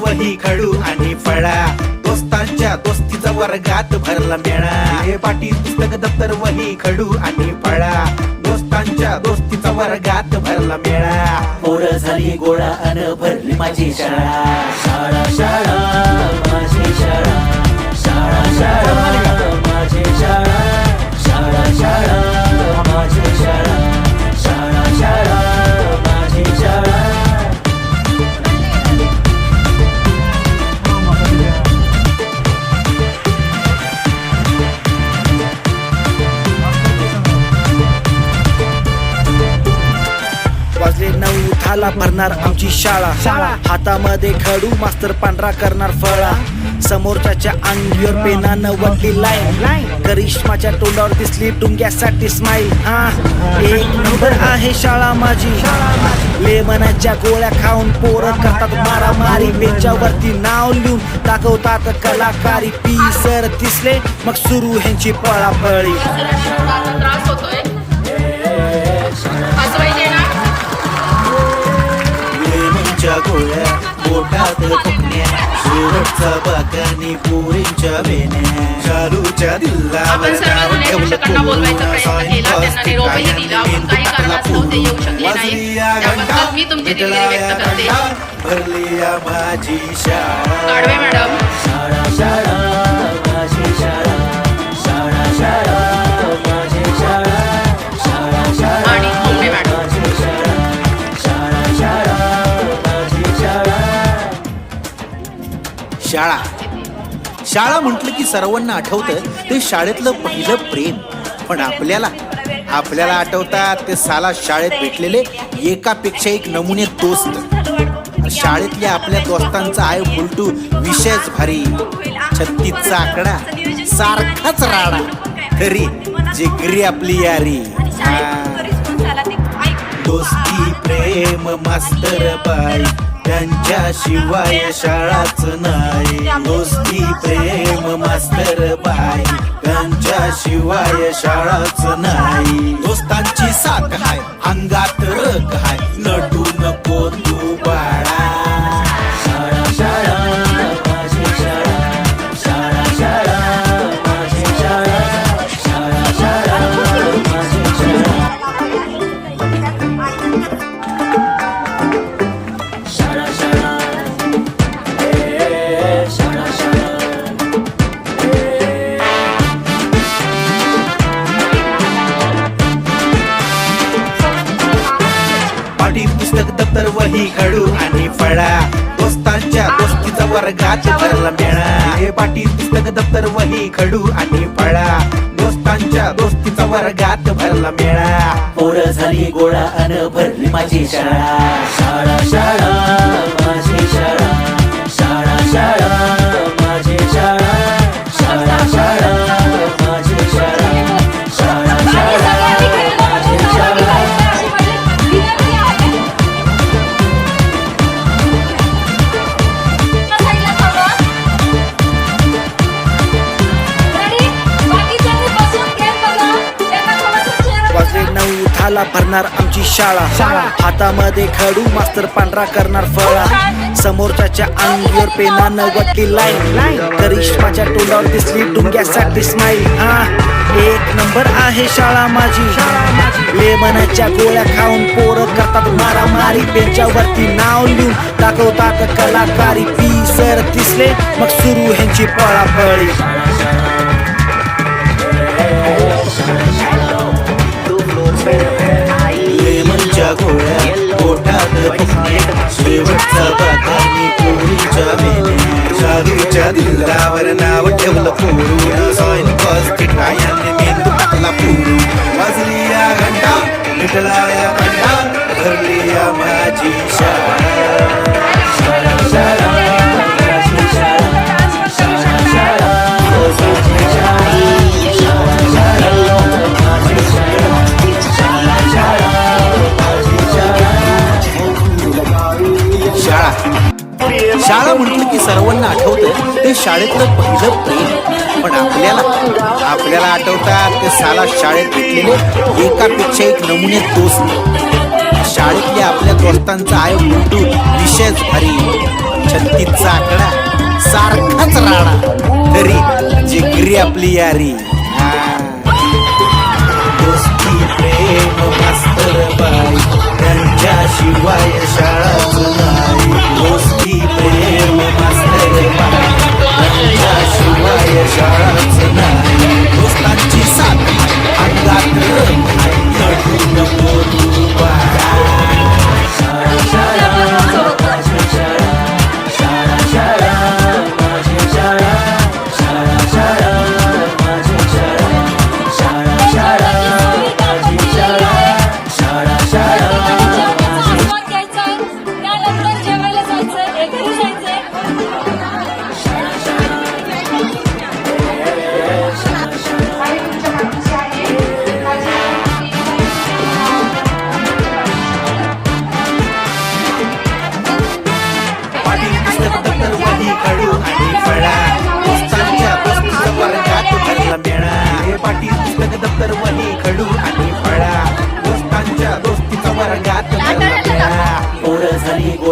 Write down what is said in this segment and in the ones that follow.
वही खडू आणि फळा. दोस्तांच्या दोस्तीचा वर्गात भरला मेळा. हे पाटी पुस्तक दप्तर वही खडू आणि फळा. दोस्तांच्या दोस्तीचा वर्गात भरला मेळा. पोर झाली गोळा अन भरली माझी शाळा. शाळा शाळा माझी शाळा. शाळा शाळा. थाला भरणार आमची शाळा. हातामध्ये खडू मास्तर पांढरा करणार फळा. समोरच्या अंगीवर पेनानं वटली लाईन करिश्माच्या तोंडावर दिसली डुंग्यासाठी स्माईल हा एक नंबर आहे शाळा माझी. लेमनाच्या गोळ्या खाऊन पोरं करतात मारामारी. बेंचावरती नाव लिहून दाखवतात कलाकारी. पी सर दिसले मग सुरू ह्यांची पळापळी. त्रास होतोय. लेमनच्या गोळ्या पोटात फुकण्या शेवटचा बागानी पोरींच्या वेण्या शालूच्या दिल्लावर नाव ठेवलं केला त्यांना निरोपही दिला शाळा म्हटलं की सर्वांना आठवतं ते शाळेतलं पहिलं प्रेम. पण आपल्याला आपल्याला आठवतात ते साला शाळेत भेटलेले एकापेक्षा एक नमुने दोस्त. शाळेतल्या आपल्या दोस्तांचा आहे बुलटू विषयच भारी. छत्तीसचा आकडा सारखाच राडा. खरी जिगरी आपली यारी. दोस्ती प्रेम मास्तर बाई. त्यांच्याशिवाय शाळाच नाही. दोस्ती मास्तर बाई त्यांच्याशिवाय शाळाच नाही. दोस्तांची साथ हाय अंगात रग हाय. वही पुस्तक दप्तर वही खडू आणि फळा. दोस्तांच्या दोस्तीचा वर्गात भरला मेळा. हे पाटी पुस्तक दप्तर वही खडू आणि फळा. दोस्तांच्या दोस्तीचा वर्गात भरला मेळा. पोर झाली गोळा अन भरली माझी शाळा. शाळा शाळा माझी शाळा. थाला भरणार आमची शाळा. हातामध्ये खडू मास्तर पांढरा करणार फळा. समोरच्या अंगीवर पेनानं वटली लाईन. करिश्माच्या तोंडावर दिसली डुंग्यासाठी स्माईल हा एक नंबर आहे शाळा माझी. लेमनाच्या गोळ्या खाऊन पोरं करतात मारामारी. बेंचावरती नाव लिहून दाखवतात कलाकारी. पी सर दिसले मग सुरू ह्यांची पळापळी. पुरीच्या गोळ्या पोटात शेवटचा बागानी पुरीच्या वेण्या शालूच्या दिलावर नाव ठेवलं पोरू सॉइन बस किटायाने मेंदू टाकला पोरू वाजली या घंटा मिटला या घंटा भरली या माझी शाळा शाळेतलं पहिलं प्रेम पण आपल्याला आपल्याला आठवतात ते साला शाळेत भेटलेले एकापेक्षा एक नमुने दोस्त. शाळेतल्या आपल्या दोस्तांचा आहे लुटून विषयच भारी. छत्तीसचा आकडा सारखाच राडा. तरी जिगरी आपली यारी. दोस्ती प्रेम मास्तर बाई त्यांच्याशिवाय शाळाच नाही.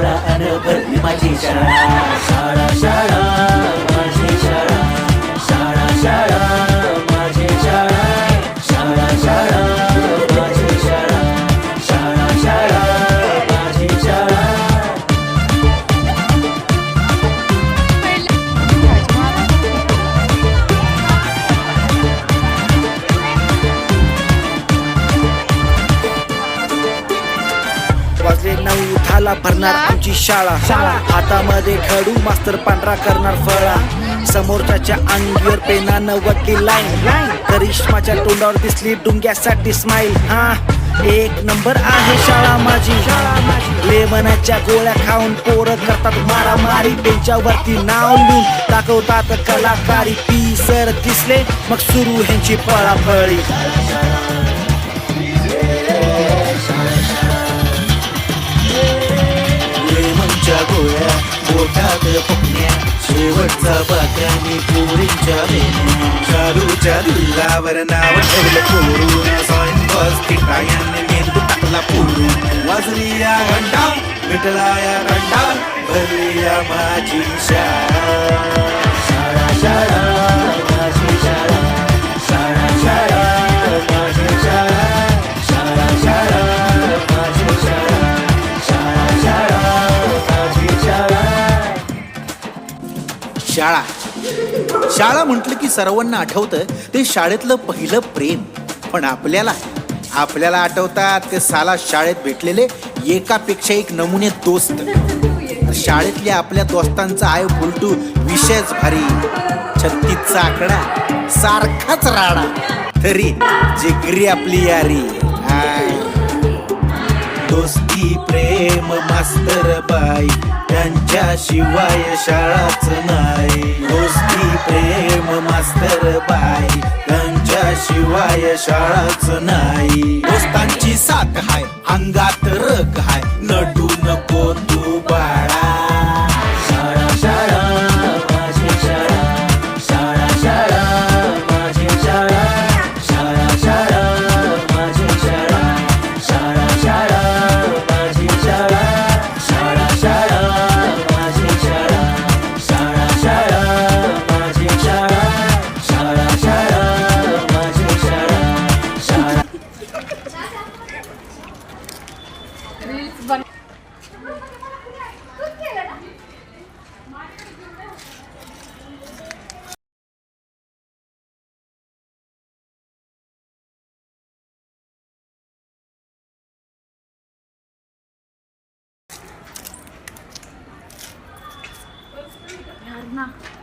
झाली गोळा अन भरली माझी शाळा शाळा शाळा भरणार आमची शाळा. हातामध्ये खडू मास्तर पांढरा करणार फळा. समोरच्या अंगीवर पेनानं वटली लाईन. करिश्माच्या तोंडावर दिसली डुंग्यासाठी स्माईल हा एक नंबर आहे शाळा माझी. लेमनाच्या गोळ्या खाऊन पोरं करतात मारामारी. त्यांच्यावरती नाव लिहून दाखवतात कलाकारी. पी सर दिसले मग सुरू ह्यांची पळापळी. शेवटचा बाक्यानी पोरींच्या वेण्या शालूच्या दिल्लावर नाव ठेवलं कोरून सॉइन बस मेंदू टाकला पोरून. वाजली या घंटा मिटला या घंटा भरली या माझी शाळा शाळा. शाळा म्हटलं की सर्वांना आठवतं ते शाळेतलं पहिलं प्रेम. पण आपल्याला आपल्याला आठवतात ते साला शाळेत भेटलेले एकापेक्षा एक नमुने दोस्त. शाळेतल्या आपल्या दोस्तांचा आय उलटू विषयच भारी. छत्तीसचा आकडा सारखाच राडा. तरी जिगरी आपली यारी. हाय. दोस्ती प्रेम मास्तर बाई त्यांच्याशिवाय शाळाच नाही. दोस्ती प्रेम मास्तर बाई त्यांच्याशिवाय शाळाच नाही. दोस्तांची साथ हाय अंगात रग हाय नडू नको तू बाय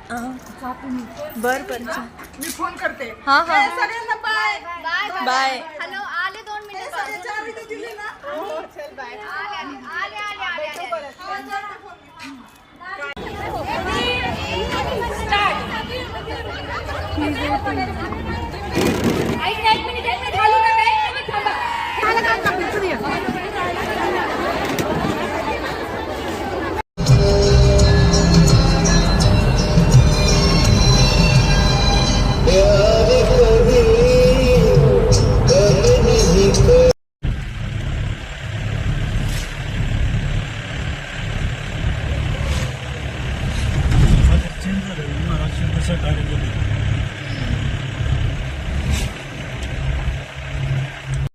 बर बर मी फ़ोन करते हा हा सगळ्यांना बाय बाय हॅलो आले दोन मिनिट आले आले आले ऐक